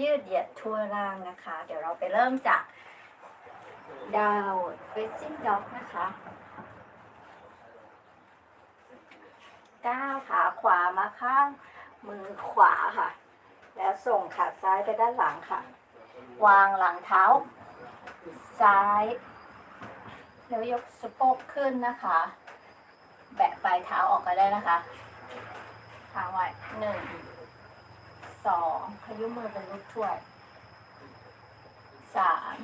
ยืดเหยียดทั่วร่างนะคะ เดี๋ยวเราไปเริ่มจากดาวเฟซซิ่งด็อกนะคะก้าวขาขวามาข้างมือขวาค่ะ แล้วส่งขาซ้ายไปด้านหลังค่ะ วางหลังเท้า ซ้าย แล้วยกสะโพกขึ้นนะคะ แบะปลายเท้าออกก็ได้นะคะทางไว้หนึ่ง สองขยุ้มมือเป็นลูกถ้วยสาม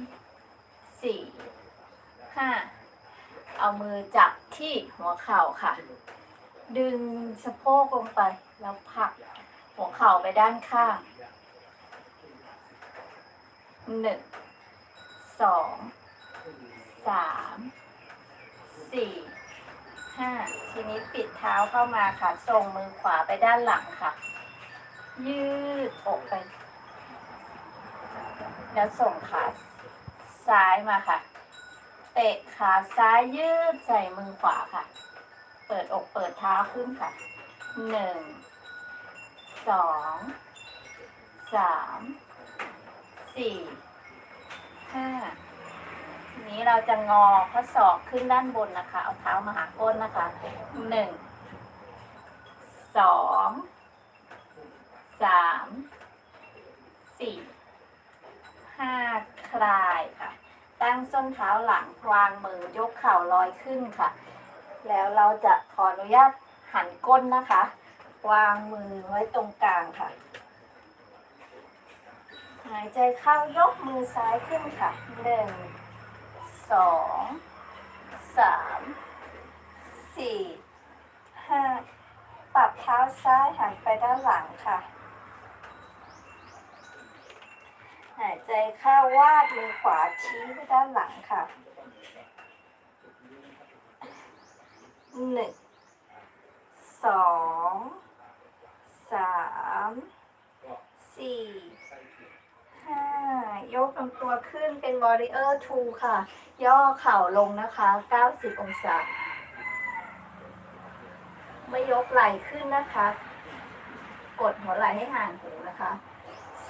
สี่ห้าเอามือจับที่หัวเข่าค่ะ ดึงสะโพกลงไป แล้วผักหัวเข่าไปด้านข้างหนึ่งสองสามสี่ห้าทีนี้ปิดเท้าเข้ามาค่ะส่งมือขวาไปด้านหลังค่ะ ยืดอกไป แล้วส่งขาซ้ายมาค่ะ เตะขาซ้ายยืดใส่มือขวาค่ะ เปิดอกเปิดเท้าขึ้นค่ะหนึ่งสองสามสี่ห้านี้เราจะงอข้อศอกขึ้นด้านบนนะคะ เอาเท้ามาหาก้นนะคะหนึ่งสอง สามสี่ห้าคลายค่ะ ตั้งส้นเท้าหลังวางมือยกเข่าลอยขึ้นค่ะ แล้วเราจะขออนุญาตหันก้นนะคะ วางมือไว้ตรงกลางค่ะ หายใจเข้ายกมือซ้ายขึ้นค่ะหนึ่งสองสามสี่ห้าปรับเท้าซ้ายหันไปด้านหลังค่ะ หายใจเข้าวาดมือขวาชี้ไปด้านหลังค่ะหนึ่งสองสามสี่ห้ายกลำตัวขึ้นเป็น warrior two ค่ะ ย่อเข่าลงนะคะ 90 องศา ไม่ยกไหล่ขึ้นนะคะ กดหัวไหล่ให้ห่างหูนะคะ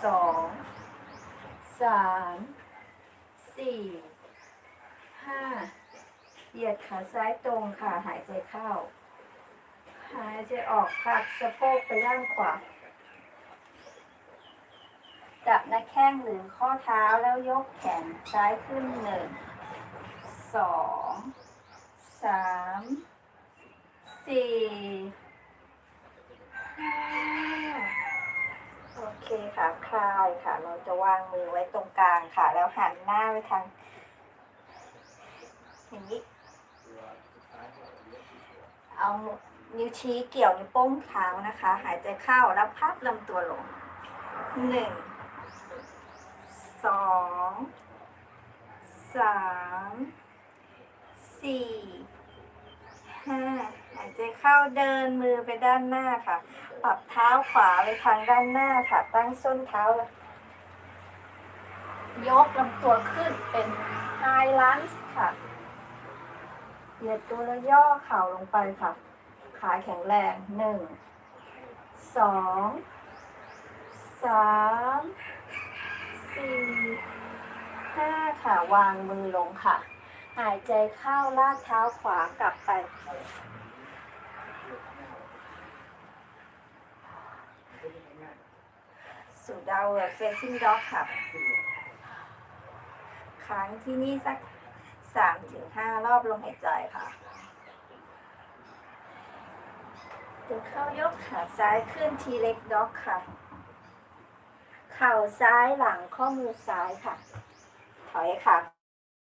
สอง สามสี่ห้าเหยียดขาซ้ายตรงค่ะหายใจเข้า หายใจออกผลักสะโพกไปด้านขวาจับหน้าแข้งหรือข้อเท้าแล้วยกแขนซ้ายขึ้นหนึ่งสองสามสี่ห้า คค่ะคลายค่ะ เราจะวางมือไว้ตรงกลางค่ะ แล้วหันหน้าไปทางอย่างนี้ เอานิ้วชี้เกี่ยวนิ้วโป้งเท้านะคะ หายใจเข้าแล้วพับลำตัวลงหนึ่งสองสามสี่ เข้าเดินมือไปด้านหน้าค่ะ ปรับเท้าขวาไปทางด้านหน้าค่ะ ตั้งส้นเท้ายกลำตัวขึ้นเป็นไฮลันส์ค่ะ เหยียดตัวแล้วย่อเข่าลงไปค่ะ ขาแข็งแรงหนึ่งสองสามสี่ห้าค่ะ วางมือลงค่ะ หายใจเข้าลากเท้าขวากลับไป สู่ดาวเฟซิ่งด็อกค่ะครั้งที่นี่สักสามถึงห้ารอบลมหายใจค่ะถึงเข้ายกขาซ้ายขึ้นทีเล็กด็อกค่ะ เข่าซ้ายหลังข้อมือซ้ายค่ะ ถอยค่ะ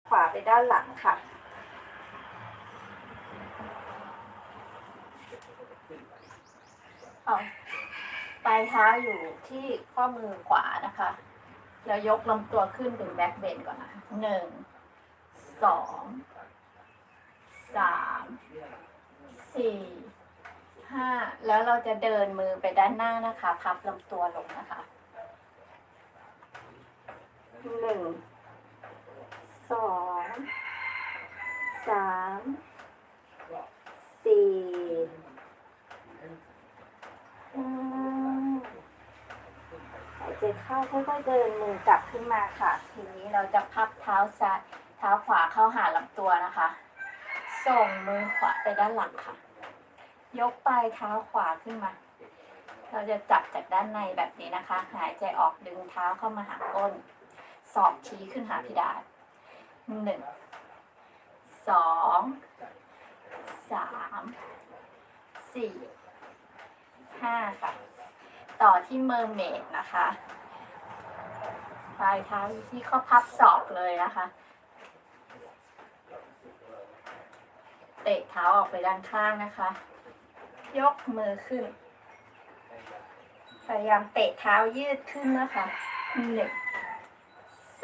ขวาไปด้านหลังค่ะเอาายเท้าอยู่ที่ข้อมือขวานะคะแล้วยกลำตัวขึ้นเป็นแบ็คเบนก่อนนะหนึ่งสองสามสี่ห้าแล้วเราจะเดินมือไปด้านหน้านะคะ พับลำตัวลงนะคะหนึ่งสองสาม สี่ห้าหาย ใจเข้าค่อยๆเดินมือกลับขึ้นมาค่ะ ทีนี้เราจะพับเท้าซ้ายเท้าขวาเข้าหาลำตัวนะคะ ส่งมือขวาไปด้านหลังค่ะ ยกปลายเท้าขวาขึ้นมา เราจะจับจากด้านในแบบนี้นะคะ หายใจออกดึงเท้าเข้ามาหาก้น สอบชี้ขึ้นหาพิดาหนึ่งสองสามสี่ห้าค่ะ ต่อที่เมอร์เมดนะคะปลายเท้าที่ข้อพับศอกเลยนะคะ เตะเท้าออกไปด้านข้างนะคะ ยกมือขึ้น พยายามเตะเท้ายืดขึ้นนะคะหนึ่ง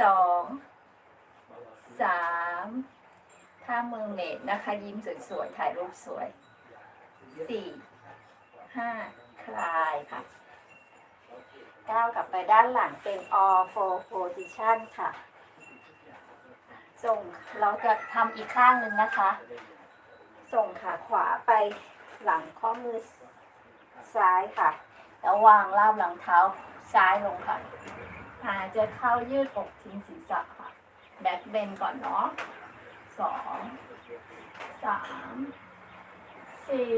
สองสามถ้ามือเมดนะคะ ยิ้มสวยๆถ่ายรูปสวยสี่ห้าคลายค่ะ ก้าวกลับไปด้านหลังเป็น all four position ค่ะ ส่งเราจะทำอีกข้างหนึ่งนะคะ ส่งขาขวาไปหลังข้อมือซ้ายค่ะ แล้ววางล่ามหลังเท้าซ้ายลงค่ะ หายใจเข้ายืดอกทิ้งศีรษะค่ะ แบ็คเบนก่อนเนาะสองสามสี่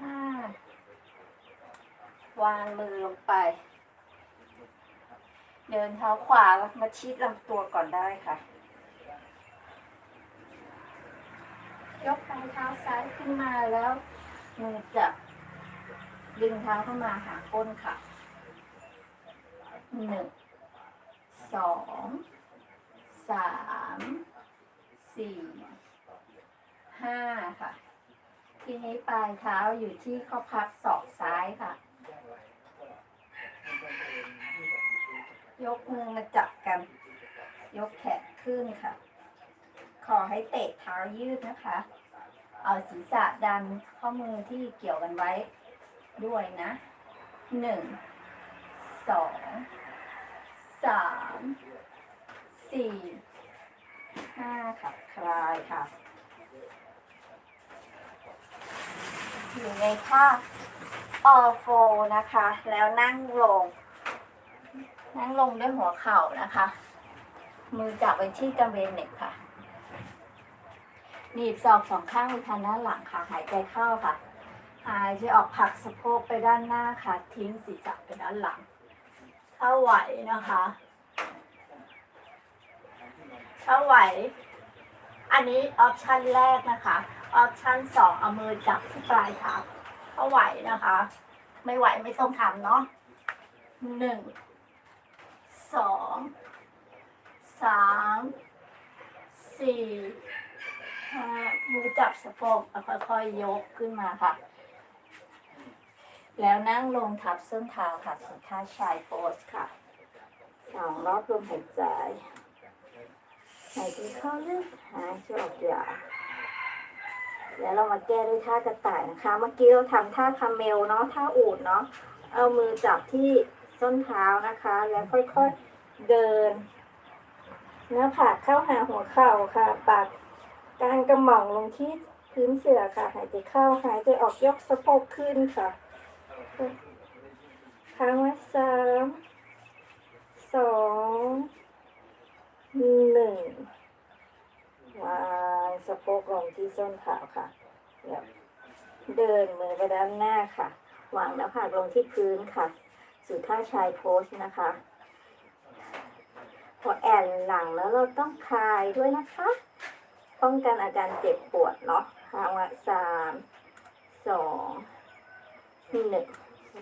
ห้า วางมือลงไป เดินเท้าขวามาชิดลำตัวก่อนได้ค่ะ ยกปลายเท้าซ้ายขึ้นมาแล้วมือจับดึงเท้าเข้ามาหาก้นค่ะหนึ่งสองสามสี่ห้าค่ะ ทีนี้ปลายเท้าอยู่ที่ข้อพับศอกซ้ายค่ะ ยกมือมาจับกัน ยกแขนขึ้นค่ะ ขอให้เตะเท้ายืดนะคะ เอาศีรษะดันข้อมือที่เกี่ยวกันไว้ด้วยนะหนึ่งสองสามสี่ห้าค่ะคลายค่ะ อยู่ในท่า all four นะคะ แล้วนั่งลง นั่งลงด้วยหัวเข่านะคะ มือจับไว้ที่กระเบนเน็กค่ะ หนีบศอกสองข้างไปทางด้านหลังค่ะ หายใจเข้าค่ะ หายใจออกผลักสะโพกไปด้านหน้าค่ะ ทิ้งศีรษะไปด้านหลัง ถ้าไหวนะคะ ถ้าไหว อันนี้ออปชันแรกนะคะ ออปชันสองเอามือจับที่ปลายเท้าถ้าไหวนะคะ ไม่ไหวไม่ต้องทำเนาะหนึ่ง สองสามสี่ห้ามือจับสะโพกแล้วค่อยๆยกขึ้นมาค่ะ แล้วนั่งลงทับส้นเท้าค่ะส่วนท่าชายโพสค่ะสองรอบลมหายใจหายใจเข้าลึกหายใจออกยาวแล้วเรามาแก้ด้วยท่ากระต่ายนะคะ เมื่อกี้เราทำท่าคาเมลเนาะท่าอูดเนาะเอามือจับที่ ส้นเท้านะคะ แล้วค่อยๆเดินหน้าผากเข้าหาหัวเข่าค่ะ ปากกางกระหม่อมลงที่พื้นเสื่อค่ะ หายใจเข้าหายใจออกยกสะโพกขึ้นค่ะค้างไว้สามสองหนึ่งวางสะโพกลงที่ส้นเท้าค่ะเดินมือไปด้านหน้าค่ะ วางหน้าผากลงที่พื้นค่ะ สู่ท่าชายโพสนะคะ พอแอนหลังแล้วเราต้องคลายด้วยนะคะ ป้องกันอาการเจ็บปวดเนาะทางละสามสองหนึ่ง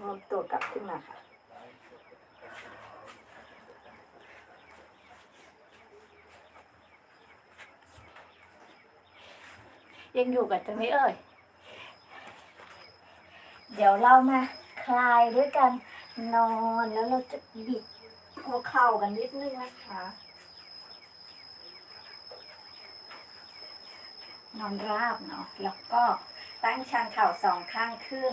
รวมตัวกลับขึ้นมาค่ะยังอยู่กันจะไหม่เอ่ย เดี๋ยวเรามาคลายด้วยกัน นอนแล้วเราจะบิดหัวเข่ากันนิดนึงนะคะ นอนราบเนาะแล้วก็ตั้งชันเข่าสองข้างขึ้น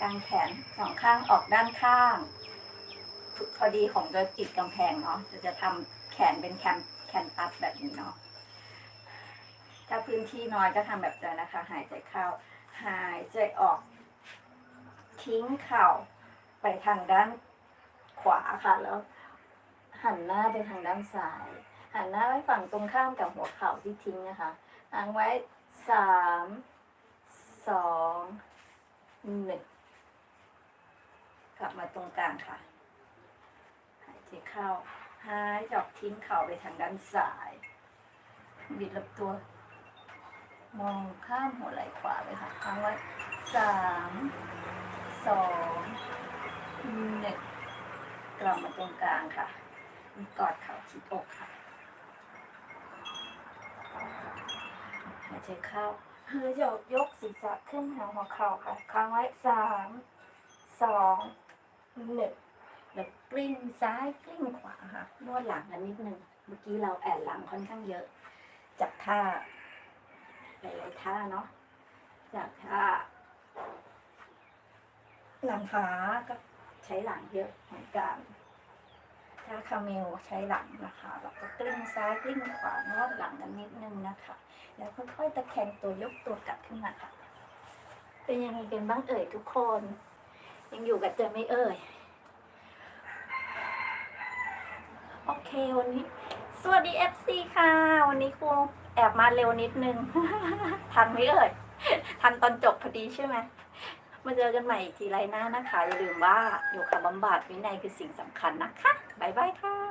กางแขนสองข้างออกด้านข้าง พอดีของจะติดกำแพงเนาะจะจะทำแขนเป็นแขนแขนตัดแบบนี้เนาะ ถ้าพื้นที่น้อยก็ทำแบบนั้นนะคะ หายใจเข้า หายใจออก ทิ้งเข่าไปทางด้านขวาค่ะ แล้วหันหน้าไปทางด้านซ้าย หันหน้าไว้ฝั่งตรงข้ามกับหัวเข่าที่ทิ้งนะคะอังไว้สามสองหนึ่งกลับมาตรงกลางค่ะ หายใจเข้า หายจออกทิ้งเข่าไปทางด้านซ้ายบิดลำตัว มองข้ามหัวไหล่ขวาเลยค่ะค้างไว้สามสองหนึ่งกลับมาตรงกลางค่ะกอดเข่าชิดอกค่ะหายใจเข้าหายใจออกยกศีรษะขึ้นหาหัวเข่าค่ะค้างไว้สามสองหนึ่งแล้วกลิ้งซ้ายกลิ้งขวาค่ะนวดหลังกันนิดนึงเมื่อกี้เราแอนหลังค่อนข้างเยอะจากท่า หลายๆท่าเนาะจากท่าหลังขาก็ใช้หลังเยอะเหมือนกันถ้าคาเมลใช้หลังนะคะแล้วก็กลิ้งซ้ายกลิ้งขวานวดหลังกันนิดนึงนะคะ แล้วค่อยๆตะแคงตัวยกตัวกลับขึ้นมาค่ะ เป็นยังไงกันบ้างเอ่ยทุกคน ยังอยู่กับเจอไม่เอ่ยโอเควันนี้ สวัสดี FC ค่ะ วันนี้ครู แอบมาเร็วนิดนึง ทันไหมเอ่ย ทันตอนจบพอดีใช่ไหมมาเจอกันใหม่อีกทีไรหน้านะคะ อย่าลืมว่าอยู่ขับบำบัดวินัยคือสิ่งสำคัญนะคะ บ๊ายบายค่ะ